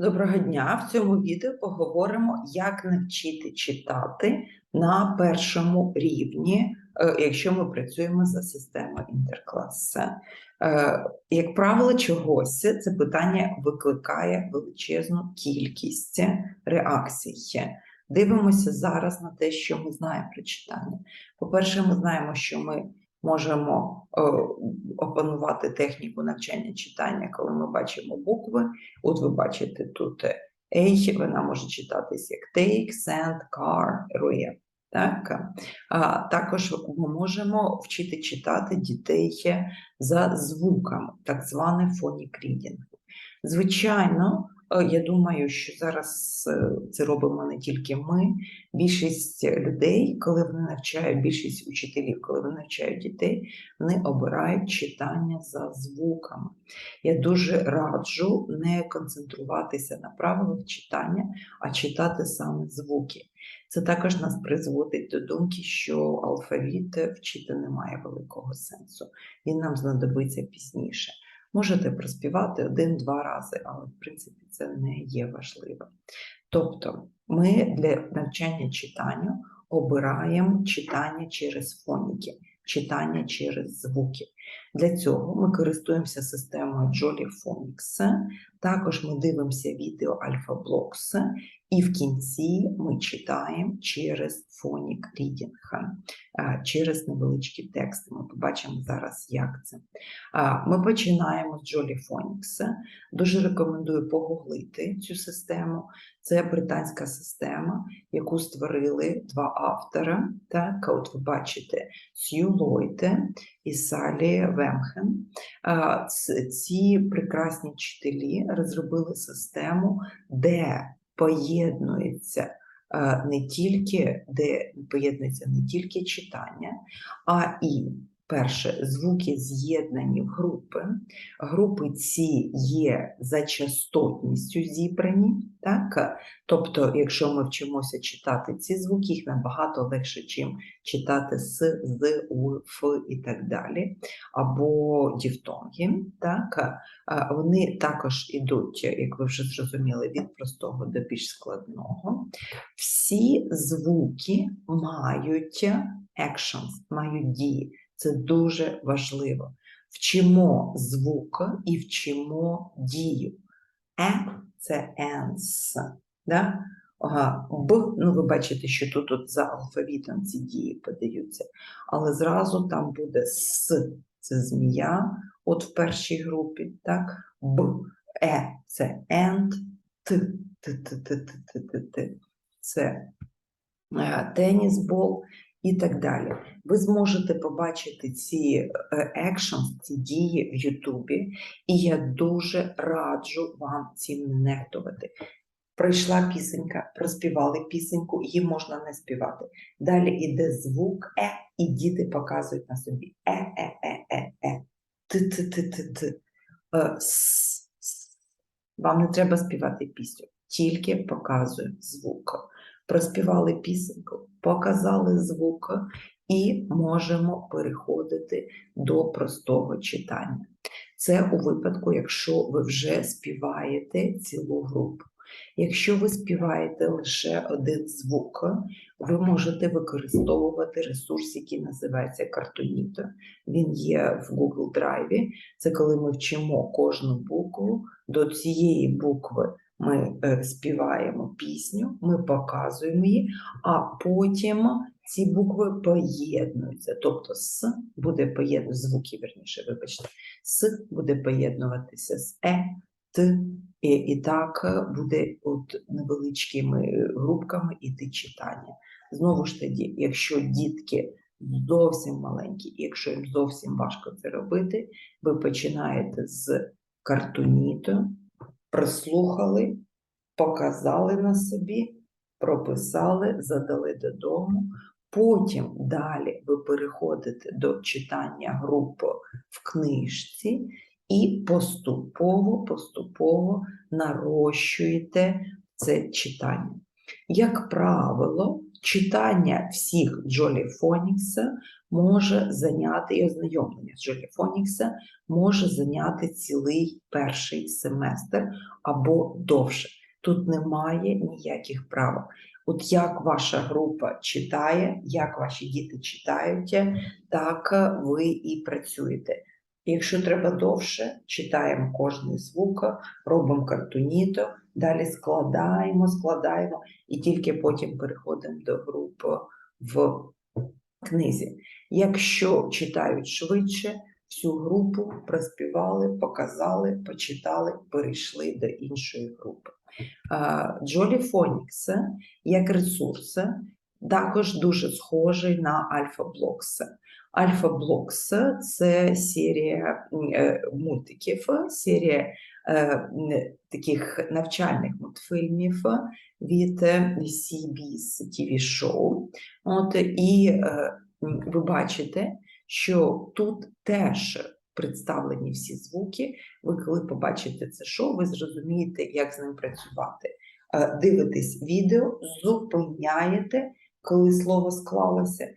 Доброго дня! В цьому відео поговоримо, як навчити читати на першому рівні, е, якщо ми працюємо за системою інтерклас. Е, Як правило, чогось це питання викликає величезну кількість реакцій. Дивимося зараз на те, що ми знаємо про читання. По-перше, ми знаємо, що ми можемо е, опанувати техніку навчання читання, коли ми бачимо букви. От ви бачите тут A, вона може читатись як take, send, car, read. Так? А, також ми можемо вчити читати дітей за звуками, так званий phonic reading. Звичайно, я думаю, що зараз е, це робимо не тільки ми. Більшість людей, коли вони навчають, більшість учителів, коли вони навчають дітей, вони обирають читання за звуками. Я дуже раджу не концентруватися на правилах читання, а читати саме звуки. Це також нас призводить до думки, що алфавіт вчити не має великого сенсу. Він нам знадобиться пізніше. Можете проспівати один-два рази, але в принципі це не є важливо. Тобто, ми для навчання читанню обираємо читання через фоніки, читання через звуки. Для цього ми користуємося системою Jolly Phonics, також ми дивимося відео Alpha Blocks, і в кінці ми читаємо через фонік рідінг, через невеличкі тексти. Ми побачимо зараз, як це. Ми починаємо з Jolly Phonics. Дуже рекомендую погуглити цю систему. Це британська система, яку створили два автора. Так, от ви бачите Сью Лойте і Салі Вемхен. Ці прекрасні вчителі розробили систему, де поєднується не тільки, де поєднується не тільки читання, а і перше звуки з'єднані в групи. Групи ці є за частотністю зібрані. Так? Тобто, якщо ми вчимося читати ці звуки, їх набагато легше, чим читати с, з, у, ф і так далі, або діфтонги. Так? Вони також ідуть, як ви вже зрозуміли, від простого до більш складного. Всі звуки мають actions, мають дії. Це дуже важливо. Вчимо звук і вчимо дію. Е це енс. Да? Ага, Б, ну ви бачите, що тут от за алфавітом ці дії подаються, але зразу там буде С, це змія, от в першій групі, так? Б, Е це енд, Т, Т, Т, Т, Т, Т, Т, Т. Це е, тенісбол і так далі. Ви зможете побачити ці е, ці дії в Ютубі, і я дуже раджу вам цим нехтувати. Прийшла пісенька, проспівали пісеньку, її можна не співати. Далі йде звук Е, і діти показують на собі Е, Е, Е, С. Вам не треба співати пісню, тільки показую звук. Проспівали пісеньку, показали звук і можемо переходити до простого читання. Це у випадку, якщо ви вже співаєте цілу групу. Якщо ви співаєте лише один звук, ви можете використовувати ресурс, який називається Картоніто. Він є в Google Drive. Це коли ми вчимо кожну букву. До цієї букви ми е, співаємо пісню, ми показуємо її, а потім ці букви поєднуються. Тобто С буде поєднуватися, звуки, верніше, вибачте, С буде поєднуватися з Е, Т, і, і так е, буде от невеличкими е, групками іти читання. Знову ж таки, якщо дітки зовсім маленькі, якщо їм зовсім важко це робити, ви починаєте з картоніто, прослухали, показали на собі, прописали, задали додому. Потім далі ви переходите до читання групи в книжці і поступово, поступово нарощуєте це читання. Як правило, читання всіх Джолі Фонікса може зайняти і ознайомлення з Джолі Фонікса може зайняти цілий перший семестр або довше. Тут немає ніяких правил. От як ваша група читає, як ваші діти читають, так ви і працюєте. Якщо треба довше, читаємо кожний звук, робимо картуніто, далі складаємо, складаємо і тільки потім переходимо до груп в книзі. Якщо читають швидше, всю групу проспівали, показали, почитали, перейшли до іншої групи. Джолі Фонікс як ресурс також дуже схожий на Альфа Блокс. Альфа Блокс це серія е, мультиків, серія е, таких навчальних мультфільмів від е, CBS TV Show. От, і ви бачите, що тут теж представлені всі звуки. Ви коли побачите це шоу, ви зрозумієте, як з ним працювати. Дивитесь відео, зупиняєте, коли слово склалося,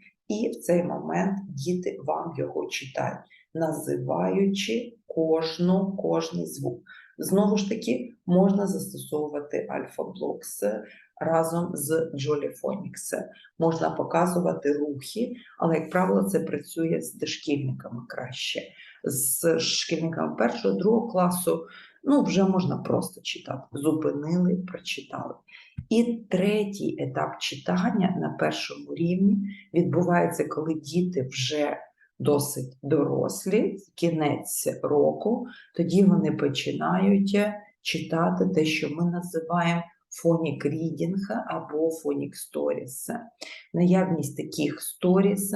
і в цей момент діти вам його читають, називаючи кожну, кожний звук. Знову ж таки, можна застосовувати альфа-блокс разом з Джолі Фонікс. Можна показувати рухи, але, як правило, це працює з дошкільниками краще. З шкільниками першого, другого класу ну, вже можна просто читати. Зупинили, прочитали. І третій етап читання на першому рівні відбувається, коли діти вже досить дорослі, кінець року, тоді вони починають читати те, що ми називаємо фонік рідінг або фонік сторіс. Наявність таких сторіс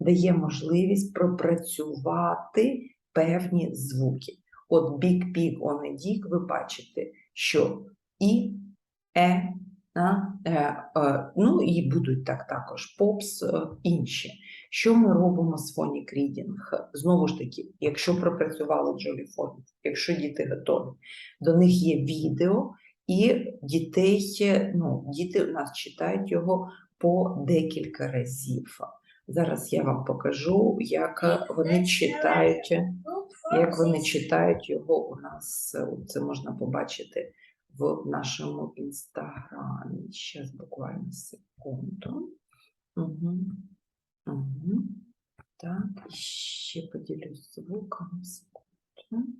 дає можливість пропрацювати певні звуки. От Big Pig on a Dick ви бачите, що і, е, а, е, е, ну і будуть так також попс е, інші. Що ми робимо з фонік рідінг? Знову ж таки, якщо пропрацювали Джолі Фонік, якщо діти готові, до них є відео, і дітей, е, ну, діти у нас читають його по декілька разів. Зараз я вам покажу, як вони читають, як вони читають його у нас. е, Це можна побачити в нашому інстаграмі. Зараз буквально секунду. Угу. Угу. Так, і ще поділюсь звуком. Секунду.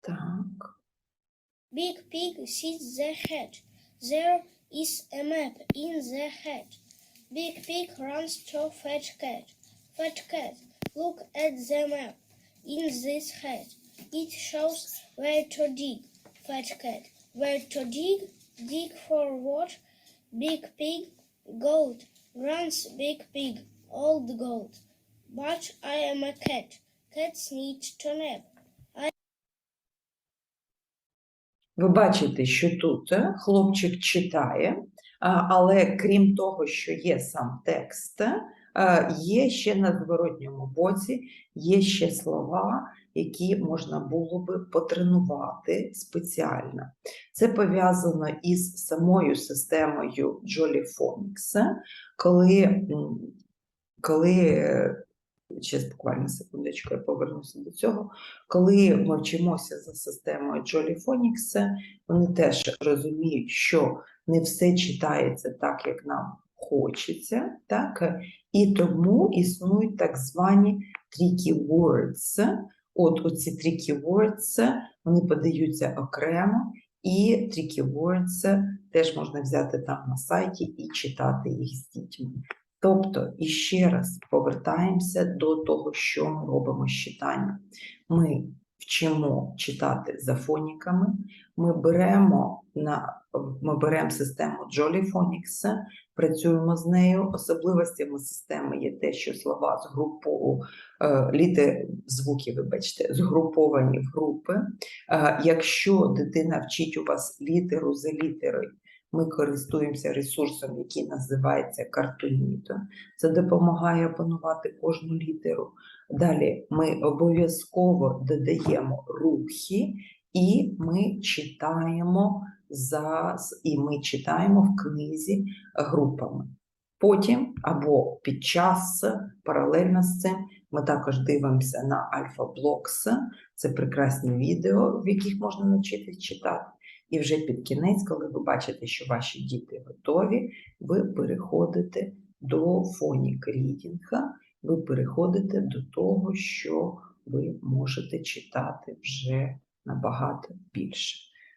Так. Big pig sees the hedge. There is a map in the hedge. Big pig runs to fetch cat. Fetch cat, look at the map in this hedge. It shows where to dig. Fetch cat, where to dig? Dig for what? Big pig, goat. Runs big pig, old goat. But I am a cat. Cats need to nap. Ви бачите, що тут е, хлопчик читає, але крім того, що є сам текст, е, є ще на зворотньому боці, є ще слова, які можна було би потренувати спеціально. Це пов'язано із самою системою Phonics, коли, коли е, ще буквально секундочку, я повернуся до цього. Коли ми вчимося за системою Jolly Phonics, вони теж розуміють, що не все читається так, як нам хочеться, так? і тому існують так звані tricky words. От оці tricky words, вони подаються окремо, і tricky words теж можна взяти там на сайті і читати їх з дітьми. Тобто, іще раз повертаємося до того, що ми робимо з читанням. Ми вчимо читати за фоніками, ми беремо, на, ми беремо систему Jolly Phonics, працюємо з нею. Особливостями системи є те, що слова згрупу, е, літери, звуки, вибачте, згруповані в групи. Е, якщо дитина вчить у вас літеру за літерою, ми користуємося ресурсом, який називається картоніто. Це допомагає опанувати кожну літеру. Далі ми обов'язково додаємо рухи, і ми читаємо за і ми читаємо в книзі групами. Потім або під час паралельно з цим ми також дивимося на Альфа Блокс. Це прекрасні відео, в яких можна навчитись читати. І вже під кінець, коли ви бачите, що ваші діти готові, ви переходите до фонік рідінга, ви переходите до того, що ви можете читати вже набагато більше.